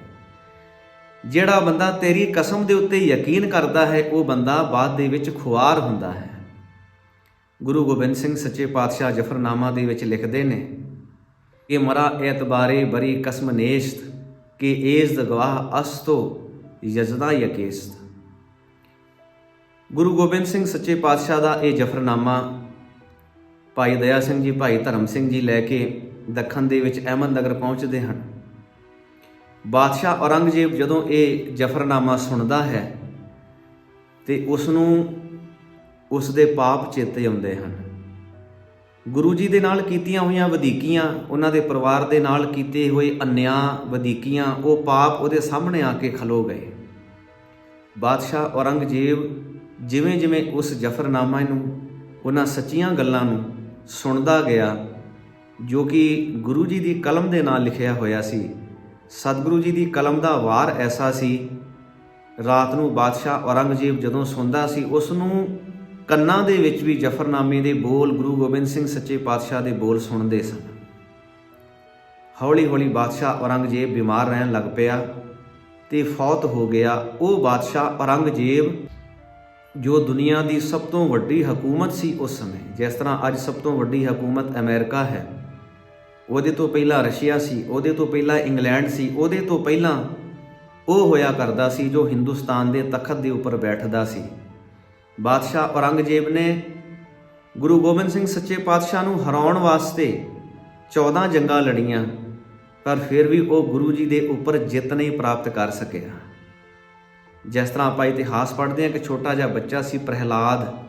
ਜਿਹੜਾ ਬੰਦਾ ਤੇਰੀ ਕਸਮ ਦੇ ਉੱਤੇ ਯਕੀਨ ਕਰਦਾ ਹੈ, ਉਹ ਬੰਦਾ ਬਾਅਦ ਦੇ ਵਿੱਚ ਖੁਆਰ ਹੁੰਦਾ ਹੈ। ਗੁਰੂ ਗੋਬਿੰਦ ਸਿੰਘ ਸੱਚੇ ਪਾਤਸ਼ਾਹ ਜਫਰਨਾਮਾ ਦੇ ਵਿੱਚ ਲਿਖਦੇ ਨੇ, ਕਿ ਮਰਾ ਐਤਬਾਰੇ ਬਰੀ ਕਸਮ ਨੇਸ਼ਤ, ਕਿ ਏਜ਼ ਗਵਾਹ ਅਸਤੋ ਯਜ਼ਦਾ ਯਕੇਸਤ। ਗੁਰੂ ਗੋਬਿੰਦ ਸਿੰਘ ਸੱਚੇ ਪਾਤਸ਼ਾਹ ਦਾ ਇਹ ਜਫਰਨਾਮਾ ਭਾਈ ਦਇਆ ਸਿੰਘ ਜੀ, ਭਾਈ ਧਰਮ ਸਿੰਘ ਜੀ ਲੈ ਕੇ ਦੱਖਣ ਦੇ ਵਿੱਚ ਅਹਿਮਦਨਗਰ ਪਹੁੰਚਦੇ ਹਨ। ਬਾਦਸ਼ਾਹ ਔਰੰਗਜ਼ੇਬ ਜਦੋਂ ਇਹ ਜਫਰਨਾਮਾ ਸੁਣਦਾ ਹੈ ਤੇ ਉਸ ਨੂੰ ਉਸ ਦੇ ਪਾਪ ਚੇਤੇ ਆਉਂਦੇ ਹਨ। ਗੁਰੂ ਜੀ ਦੇ ਨਾਲ ਕੀਤੀਆਂ ਹੋਈਆਂ ਵਧੀਕੀਆਂ, ਉਹਨਾਂ ਦੇ ਪਰਿਵਾਰ ਦੇ ਨਾਲ ਕੀਤੇ ਹੋਏ ਅਨਿਆਂ ਵਧੀਕੀਆਂ, ਉਹ ਪਾਪ ਉਹਦੇ ਸਾਹਮਣੇ ਆ ਕੇ ਖਲੋ ਗਏ। ਬਾਦਸ਼ਾਹ ਔਰੰਗਜ਼ੇਬ ਜਿਵੇਂ ਜਿਵੇਂ ਉਸ ਜਫਰਨਾਮੇ ਨੂੰ, ਉਹਨਾਂ ਸੱਚੀਆਂ ਗੱਲਾਂ ਨੂੰ ਸੁਣਦਾ ਗਿਆ, ਜੋ ਕਿ ਗੁਰੂ ਜੀ ਦੀ ਕਲਮ ਦੇ ਨਾਲ ਲਿਖਿਆ ਹੋਇਆ ਸੀ। ਸਤਿਗੁਰੂ ਜੀ ਦੀ ਕਲਮ ਦਾ ਵਾਰ ਐਸਾ ਸੀ, ਰਾਤ ਨੂੰ ਬਾਦਸ਼ਾਹ ਔਰੰਗਜ਼ੇਬ ਜਦੋਂ ਸੁਣਦਾ ਸੀ, ਉਸ ਨੂੰ ਕੰਨਾਂ ਦੇ ਵਿੱਚ ਵੀ ਜਫਰਨਾਮੇ ਦੇ ਬੋਲ ਗੁਰੂ ਗੋਬਿੰਦ ਸਿੰਘ ਸੱਚੇ ਪਾਤਸ਼ਾਹ ਦੇ ਬੋਲ ਸੁਣਦੇ ਸਨ। ਹੌਲੀ ਹੌਲੀ ਬਾਦਸ਼ਾਹ ਔਰੰਗਜ਼ੇਬ ਬਿਮਾਰ ਰਹਿਣ ਲੱਗ ਪਿਆ ਤੇ ਫੌਤ ਹੋ ਗਿਆ। ਉਹ ਬਾਦਸ਼ਾਹ ਔਰੰਗਜ਼ੇਬ ਜੋ ਦੁਨੀਆ ਦੀ ਸਭ ਤੋਂ ਵੱਡੀ ਹਕੂਮਤ ਸੀ ਉਸ ਸਮੇਂ, ਜਿਸ ਤਰ੍ਹਾਂ ਅੱਜ ਸਭ ਤੋਂ ਵੱਡੀ ਹਕੂਮਤ ਅਮਰੀਕਾ ਹੈ। ਉਹਦੇ ਤੋਂ ਪਹਿਲਾਂ ਰਸ਼ੀਆ ਸੀ, ਉਹਦੇ ਤੋਂ ਪਹਿਲਾਂ ਇੰਗਲੈਂਡ ਸੀ, ਉਹਦੇ ਤੋਂ ਪਹਿਲਾਂ ਉਹ ਹੋਇਆ ਕਰਦਾ ਸੀ ਜੋ ਹਿੰਦੁਸਤਾਨ ਦੇ ਤਖਤ ਦੇ ਉੱਪਰ ਬੈਠਦਾ ਸੀ। ਬਾਦਸ਼ਾਹ ਔਰੰਗਜ਼ੇਬ ਨੇ ਗੁਰੂ ਗੋਬਿੰਦ ਸਿੰਘ ਸੱਚੇ ਪਾਤਸ਼ਾਹ ਨੂੰ ਹਰਾਉਣ ਵਾਸਤੇ 14 ਜੰਗਾਂ ਲੜੀਆਂ, ਪਰ ਫਿਰ ਵੀ ਉਹ ਗੁਰੂ ਜੀ ਦੇ ਉੱਪਰ ਜਿੱਤ ਨਹੀਂ ਪ੍ਰਾਪਤ ਕਰ ਸਕਿਆ। ਜਿਸ ਤਰ੍ਹਾਂ ਆਪਾਂ ਇਤਿਹਾਸ ਪੜ੍ਹਦੇ ਹਾਂ ਕਿ ਛੋਟਾ ਜਿਹਾ ਬੱਚਾ ਸੀ ਪ੍ਰਹਿਲਾਦ,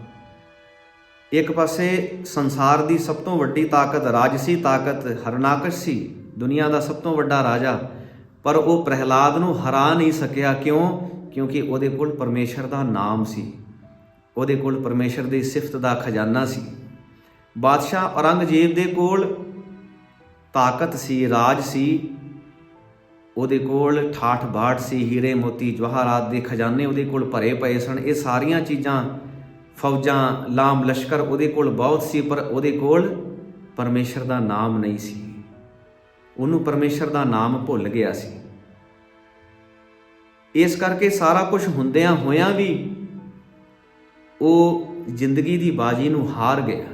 ਇੱਕ ਪਾਸੇ ਸੰਸਾਰ ਦੀ ਸਭ ਤੋਂ ਵੱਡੀ ਤਾਕਤ ਰਾਜਸੀ ਤਾਕਤ ਹਰਨਾਕਸ਼ ਸੀ, ਦੁਨੀਆ ਦਾ ਸਭ ਤੋਂ ਵੱਡਾ ਰਾਜਾ, ਪਰ ਉਹ ਪ੍ਰਹਿਲਾਦ ਨੂੰ ਹਰਾ ਨਹੀਂ ਸਕਿਆ। ਕਿਉਂ? ਕਿਉਂਕਿ ਉਹਦੇ ਕੋਲ ਪਰਮੇਸ਼ਰ ਦਾ ਨਾਮ ਸੀ। ਉਹਦੇ ਕੋਲ ਪਰਮੇਸ਼ਰ ਦੀ ਸਿਫਤ ਦਾ ਖਜ਼ਾਨਾ ਸੀ। ਬਾਦਸ਼ਾਹ ਔਰੰਗਜ਼ੇਬ ਦੇ ਕੋਲ ਤਾਕਤ ਸੀ, ਰਾਜ ਸੀ ਉਹਦੇ ਕੋਲ ਠਾਠ ਬਾਠ ਸੀ, ਹੀਰੇ ਮੋਤੀ ਜਵਾਹਰਾਤ ਦੇ ਖਜ਼ਾਨੇ ਉਹਦੇ ਕੋਲ ਭਰੇ ਪਏ ਸਨ। ਇਹ ਸਾਰੀਆਂ ਚੀਜ਼ਾਂ, ਫੌਜਾਂ, ਲਾਮ ਲਸ਼ਕਰ ਉਹਦੇ ਕੋਲ ਬਹੁਤ ਸੀ, ਪਰ ਉਹਦੇ ਕੋਲ ਪਰਮੇਸ਼ਰ ਦਾ ਨਾਮ ਨਹੀਂ ਸੀ। ਉਹਨੂੰ ਪਰਮੇਸ਼ਰ ਦਾ ਨਾਮ ਭੁੱਲ ਗਿਆ ਸੀ। ਇਸ ਕਰਕੇ ਸਾਰਾ ਕੁਝ ਹੁੰਦਿਆਂ ਹੋਇਆਂ ਵੀ ਉਹ ਜ਼ਿੰਦਗੀ ਦੀ ਬਾਜੀ ਨੂੰ ਹਾਰ ਗਿਆ।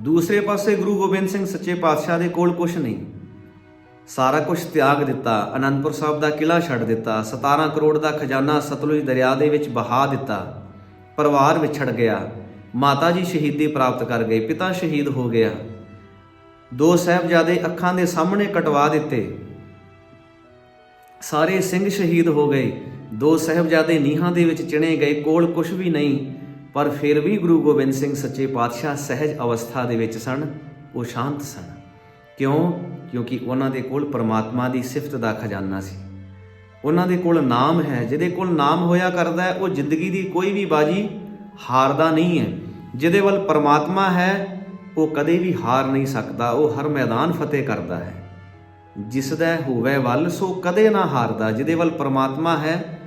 ਦੂਸਰੇ ਪਾਸੇ ਗੁਰੂ ਗੋਬਿੰਦ ਸਿੰਘ ਸੱਚੇ ਪਾਤਸ਼ਾਹ ਦੇ ਕੋਲ ਕੁਝ ਨਹੀਂ। ਸਾਰਾ ਕੁਝ ਤਿਆਗ ਦਿੱਤਾ, ਅਨੰਦਪੁਰ ਸਾਹਿਬ ਦਾ ਕਿਲਾ ਛੱਡ ਦਿੱਤਾ 17 ਕਰੋੜ ਦਾ ਖਜ਼ਾਨਾ ਸਤਲੁਜ ਦਰਿਆ ਦੇ ਵਿੱਚ ਬਹਾ ਦਿੱਤਾ, ਪਰਿਵਾਰ ਵਿਛੜ ਗਿਆ ਮਾਤਾ ਜੀ ਸ਼ਹੀਦੀ ਪ੍ਰਾਪਤ ਕਰ ਗਏ, ਪਿਤਾ ਸ਼ਹੀਦ ਹੋ ਗਿਆ। ਦੋ ਸਾਹਿਬਜ਼ਾਦੇ ਅੱਖਾਂ ਦੇ ਸਾਹਮਣੇ ਕਟਵਾ ਦਿੱਤੇ। ਸਾਰੇ ਸਿੰਘ ਸ਼ਹੀਦ ਹੋ ਗਏ। ਦੋ ਸਾਹਿਬਜ਼ਾਦੇ ਨੀਹਾਂ ਦੇ ਵਿੱਚ ਚਿਣੇ ਗਏ, ਕੋਲ ਕੁਝ ਵੀ ਨਹੀਂ, ਪਰ ਫਿਰ ਵੀ ਗੁਰੂ ਗੋਬਿੰਦ ਸਿੰਘ ਸੱਚੇ ਪਾਤਸ਼ਾਹ ਸਹਿਜ ਅਵਸਥਾ ਦੇ ਵਿੱਚ ਸਨ, ਉਹ ਸ਼ਾਂਤ ਸਨ। ਕਿਉਂ? ਕਿਉਂਕਿ ਉਹਨਾਂ ਦੇ ਕੋਲ ਪਰਮਾਤਮਾ ਦੀ ਸਿਫਤ ਦਾ ਖਜ਼ਾਨਾ ਸੀ। ਉਹਨਾਂ ਦੇ ਕੋਲ ਨਾਮ ਹੈ, ਜਿਹਦੇ ਕੋਲ ਨਾਮ ਹੋਇਆ ਕਰਦਾ ਹੈ, ਉਹ ਜ਼ਿੰਦਗੀ ਦੀ ਕੋਈ ਵੀ ਬਾਜੀ ਹਾਰਦਾ ਨਹੀਂ ਹੈ। ਜਿਹਦੇ ਵੱਲ ਪਰਮਾਤਮਾ ਹੈ, ਉਹ ਕਦੇ ਵੀ ਹਾਰ ਨਹੀਂ ਸਕਦਾ, ਉਹ ਹਰ ਮੈਦਾਨ ਫਤਿਹ ਕਰਦਾ ਹੈ। ਜਿਸ ਦਾ ਹੋਵੇ ਵੱਲ, ਸੋ ਕਦੇ ਨਾ ਹਾਰਦਾ। ਜਿਹਦੇ ਵੱਲ ਪਰਮਾਤਮਾ ਹੈ,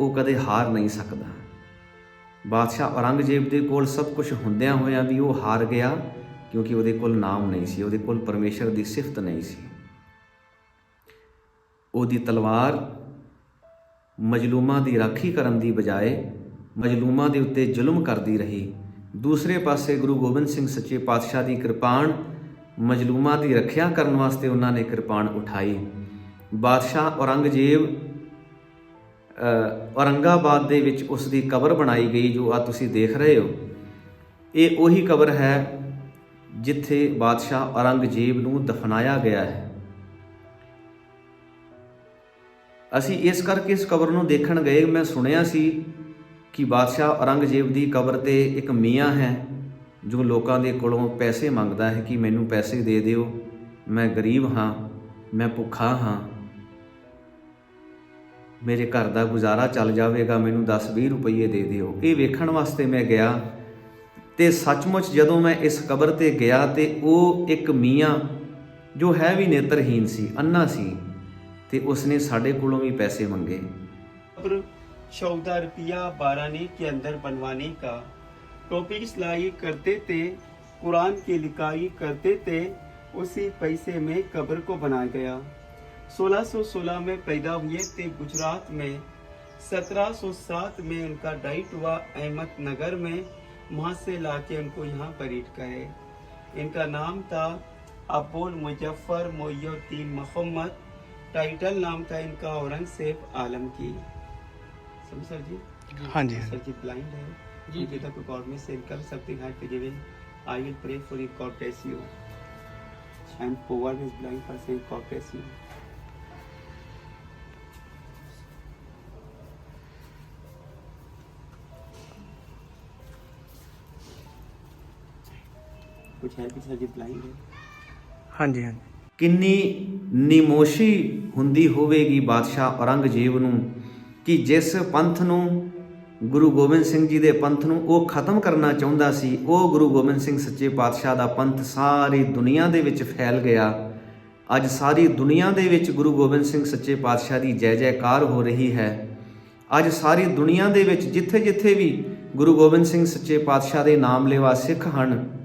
ਉਹ ਕਦੇ ਹਾਰ ਨਹੀਂ ਸਕਦਾ। ਬਾਦਸ਼ਾਹ ਔਰੰਗਜ਼ੇਬ ਦੇ ਕੋਲ ਸਭ ਕੁਝ ਹੁੰਦਿਆਂ ਹੋਇਆਂ ਵੀ ਉਹ ਹਾਰ ਗਿਆ। ਕਿਉਂਕਿ ਉਹਦੇ ਕੋਲ ਨਾਮ ਨਹੀਂ ਸੀ, ਉਹਦੇ ਕੋਲ ਪਰਮੇਸ਼ਰ ਦੀ ਸਿਫਤ ਨਹੀਂ ਸੀ। ਉਹਦੀ ਤਲਵਾਰ ਮਜਲੂਮਾਂ ਦੀ ਰਾਖੀ ਕਰਨ ਦੀ ਬਜਾਏ ਮਜਲੂਮਾਂ ਦੇ ਉੱਤੇ ਜ਼ੁਲਮ ਕਰਦੀ ਰਹੀ। ਦੂਸਰੇ ਪਾਸੇ ਗੁਰੂ ਗੋਬਿੰਦ ਸਿੰਘ ਸੱਚੇ ਪਾਤਸ਼ਾਹ ਦੀ ਕਿਰਪਾਨ, ਮਜਲੂਮਾਂ ਦੀ ਰੱਖਿਆ ਕਰਨ ਵਾਸਤੇ ਉਹਨਾਂ ਨੇ ਕਿਰਪਾਨ ਉਠਾਈ। ਬਾਦਸ਼ਾਹ ਔਰੰਗਜ਼ੇਬ ਔਰੰਗਾਬਾਦ ਦੇ ਵਿੱਚ ਉਸ ਦੀ ਕਬਰ ਬਣਾਈ ਗਈ ਜੋ ਆ ਤੁਸੀਂ ਦੇਖ ਰਹੇ ਹੋ। ਇਹ ਉਹੀ ਕਬਰ ਹੈ ਜਿੱਥੇ ਬਾਦਸ਼ਾਹ ਔਰੰਗਜ਼ੇਬ ਨੂੰ ਦਫਨਾਇਆ ਗਿਆ ਹੈ। ਅਸੀਂ ਇਸ ਕਰਕੇ ਇਸ ਕਬਰ ਨੂੰ ਦੇਖਣ ਗਏ, ਮੈਂ ਸੁਣਿਆ ਸੀ ਕਿ ਬਾਦਸ਼ਾਹ ਔਰੰਗਜ਼ੇਬ ਦੀ ਕਬਰ ਤੇ ਇੱਕ ਮੀਆਂ ਹੈ, ਜੋ ਲੋਕਾਂ ਦੇ ਕੋਲੋਂ ਪੈਸੇ ਮੰਗਦਾ ਹੈ ਕਿ ਮੈਨੂੰ ਪੈਸੇ ਦੇ ਦਿਓ। ਮੈਂ ਗਰੀਬ ਹਾਂ, ਮੈਂ ਭੁੱਖਾ ਹਾਂ। ਮੇਰੇ ਘਰ ਦਾ ਗੁਜ਼ਾਰਾ ਚੱਲ ਜਾਵੇਗਾ, ਮੈਨੂੰ 10-20 ਰੁਪਏ ਦੇ ਦਿਓ। ਇਹ ਵੇਖਣ ਵਾਸਤੇ ਮੈਂ ਗਿਆ। ਤੇ ਸੱਚਮੁੱਚ ਜਦੋਂ ਮੈਂ ਇਸ ਕਬਰ ਤੇ ਗਿਆ ਤੇ ਉਹ ਇੱਕ ਮੀਆਂ ਜੋ ਹੈ ਵੀ ਨੇਤਰਹੀਨ ਸੀ ਅੰਨਾ ਸੀ ਤੇ ਉਸਨੇ ਸਾਡੇ ਕੋਲੋਂ ਵੀ ਪੈਸੇ ਮੰਗੇ और चौदह रुपया बारानी के अंदर बनवाने का टोपी सिलाई करते थे कुरान की लिखाई करते थे उसी पैसे में कब्र को बनाया गया 1616 में पैदा हुए थे गुजरात में 1707 में उनका डाइट हुआ अहमदनगर में वहाँ से लाके उनको यहाँ परीट गए इनका नाम था अबुल मुजफ्फर मोयुद्दीन मोहम्मद। टाइटल नाम था इनका औरंगज़ेब आलम की समझ सर जी? हाँ जी हाँ सर जी ब्लाइंड है। जी जी। तक गॉड में से कर सकते हैं forgiven I will pray for you God bless you. And forward is blind person God bless you. कुछ ਕੁਝ ਹੈਲਪ ਸਰ ਜੀ ਬਲਾਈਂਡ ਹੈ? ਹਾਂਜੀ ਹਾਂਜੀ। ਕਿੰਨੀ ਨਿਮੋਸ਼ੀ ਹੁੰਦੀ ਹੋਵੇਗੀ ਬਾਦਸ਼ਾਹ ਔਰੰਗਜ਼ੇਬ ਨੂੰ ਕਿ ਜਿਸ ਪੰਥ ਨੂੰ ਗੁਰੂ ਗੋਬਿੰਦ ਸਿੰਘ ਜੀ ਦੇ ਪੰਥ ਨੂੰ ਉਹ ਖਤਮ ਕਰਨਾ ਚਾਹੁੰਦਾ ਸੀ ਉਹ ਗੁਰੂ ਗੋਬਿੰਦ ਸਿੰਘ ਸੱਚੇ ਪਾਤਸ਼ਾਹ ਦਾ ਪੰਥ ਸਾਰੀ ਦੁਨੀਆ ਦੇ ਵਿੱਚ ਫੈਲ ਗਿਆ। ਅੱਜ ਸਾਰੀ ਦੁਨੀਆ ਦੇ ਵਿੱਚ ਗੁਰੂ ਗੋਬਿੰਦ ਸਿੰਘ ਸੱਚੇ ਪਾਤਸ਼ਾਹ ਦੀ ਜੈ ਜੈਕਾਰ ਹੋ ਰਹੀ ਹੈ। ਅੱਜ ਸਾਰੀ ਦੁਨੀਆ ਦੇ ਵਿੱਚ ਜਿੱਥੇ-ਜਿੱਥੇ ਵੀ ਗੁਰੂ ਗੋਬਿੰਦ ਸਿੰਘ ਸੱਚੇ ਪਾਤਸ਼ਾਹ ਦੇ ਨਾਮ ਲੇਵਾ ਸਿੱਖ ਹਨ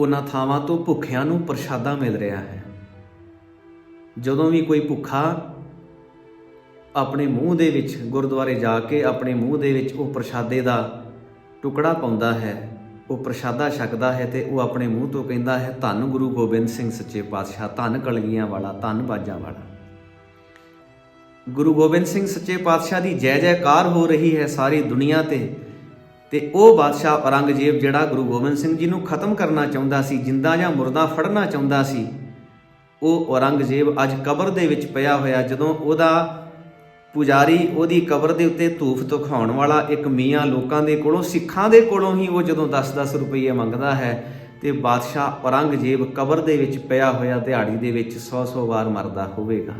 ਉਹਨਾਂ ਥਾਵਾਂ ਤੋਂ ਭੁੱਖਿਆਂ ਨੂੰ ਪ੍ਰਸ਼ਾਦਾ ਮਿਲ ਰਿਹਾ ਹੈ। ਜਦੋਂ ਵੀ ਕੋਈ ਭੁੱਖਾ ਆਪਣੇ ਮੂੰਹ ਦੇ ਵਿੱਚ ਗੁਰਦੁਆਰੇ ਜਾ ਕੇ ਆਪਣੇ ਮੂੰਹ ਦੇ ਵਿੱਚ ਉਹ ਪ੍ਰਸ਼ਾਦੇ ਦਾ ਟੁਕੜਾ ਪਾਉਂਦਾ ਹੈ, ਉਹ ਪ੍ਰਸ਼ਾਦਾ ਛਕਦਾ ਹੈ ਤੇ ਉਹ ਆਪਣੇ ਮੂੰਹ ਤੋਂ ਕਹਿੰਦਾ ਹੈ, ਧੰਨ ਗੁਰੂ ਗੋਬਿੰਦ ਸਿੰਘ ਸੱਚੇ ਪਾਤਸ਼ਾਹ, ਧੰਨ ਕਲਗੀਆਂ ਵਾਲਾ, ਧੰਨ ਬਾਜਾਂ ਵਾਲਾ। ਗੁਰੂ ਗੋਬਿੰਦ ਸਿੰਘ ਸੱਚੇ ਪਾਤਸ਼ਾਹ ਦੀ ਜੈ ਜੈਕਾਰ ਹੋ ਰਹੀ ਹੈ ਸਾਰੀ ਦੁਨੀਆ ਤੇ। ਤੇ ਉਹ ਬਾਦਸ਼ਾਹ ਔਰੰਗਜ਼ੇਬ ਜਿਹੜਾ ਗੁਰੂ ਗੋਬਿੰਦ ਸਿੰਘ ਜੀ ਨੂੰ ਖਤਮ ਕਰਨਾ ਚਾਹੁੰਦਾ ਸੀ, ਜਿੰਦਾ ਜਾਂ ਮੁਰਦਾ ਫੜਨਾ ਚਾਹੁੰਦਾ ਸੀ, ਉਹ ਔਰੰਗਜ਼ੇਬ ਅੱਜ ਕਬਰ ਦੇ ਵਿੱਚ ਪਿਆ ਹੋਇਆ ਜਦੋਂ ਉਹਦਾ ਪੁਜਾਰੀ ਉਹਦੀ ਕਬਰ ਦੇ ਉੱਤੇ ਧੂਫ ਦਿਖਾਉਣ ਵਾਲਾ ਇੱਕ ਮੀਆਂ ਲੋਕਾਂ ਦੇ ਕੋਲੋਂ, ਸਿੱਖਾਂ ਦੇ ਕੋਲੋਂ ਹੀ ਉਹ ਜਦੋਂ 10-10 ਰੁਪਏ ਮੰਗਦਾ ਹੈ ਤੇ ਬਾਦਸ਼ਾਹ ਔਰੰਗਜ਼ੇਬ ਕਬਰ ਦੇ ਵਿੱਚ ਪਿਆ ਹੋਇਆ ਦਿਹਾੜੀ ਦੇ ਵਿੱਚ 100-100 ਵਾਰ ਮਰਦਾ ਹੋਵੇਗਾ।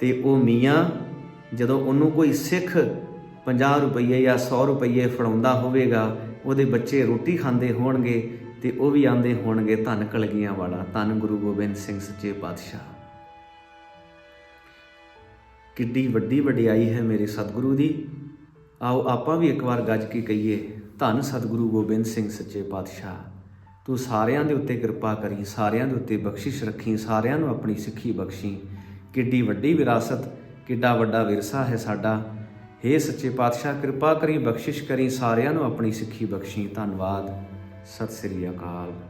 ਤੇ ਉਹ ਮੀਆਂ ਜਦੋਂ ਉਹਨੂੰ ਕੋਈ ਸਿੱਖ 50 ਰੁਪਏ ਜਾਂ 100 ਰੁਪਏ ਫੜਾਉਂਦਾ ਹੋਵੇਗਾ, ਉਹਦੇ ਬੱਚੇ ਰੋਟੀ ਖਾਂਦੇ ਹੋਣਗੇ ਤੇ ਉਹ ਵੀ ਆਂਦੇ ਹੋਣਗੇ, ਧੰਨ ਕਲਗੀਆਂ ਵਾਲਾ। ਧੰਨ ਗੁਰੂ ਗੋਬਿੰਦ ਸਿੰਘ ਸੱਚੇ ਪਾਤਸ਼ਾਹ। ਕਿੱਡੀ ਵੱਡੀ ਵਡਿਆਈ ਹੈ ਮੇਰੇ ਸਤਿਗੁਰੂ ਦੀ। ਆਓ ਆਪਾਂ ਵੀ ਇੱਕ ਵਾਰ ਗੱਜ ਕੇ ਕਹੀਏ, ਧੰਨ ਸਤਿਗੁਰੂ ਗੋਬਿੰਦ ਸਿੰਘ ਸੱਚੇ ਪਾਤਸ਼ਾਹ। ਤੂੰ ਸਾਰਿਆਂ ਦੇ ਉੱਤੇ ਕਿਰਪਾ ਕਰੀ, ਸਾਰਿਆਂ ਦੇ ਉੱਤੇ ਬਖਸ਼ਿਸ਼ ਰੱਖੀ, ਸਾਰਿਆਂ ਨੂੰ ਆਪਣੀ ਸਿੱਖੀ ਬਖਸ਼ੀ। ਕਿੱਡੀ ਵੱਡੀ ਵਿਰਾਸਤ, ਕਿੱਡਾ ਵੱਡਾ ਵਿਰਸਾ ਹੈ ਸਾਡਾ। हे ਸੱਚੇ ਪਾਤਸ਼ਾਹ, ਕਿਰਪਾ ਕਰੀ ਬਖਸ਼ਿਸ਼ ਕਰੀ ਸਾਰਿਆਂ ਨੂੰ ਆਪਣੀ ਸਿੱਖੀ ਬਖਸ਼ੀ। ਧੰਨਵਾਦ। ਸਤਿ ਸ੍ਰੀ ਅਕਾਲ।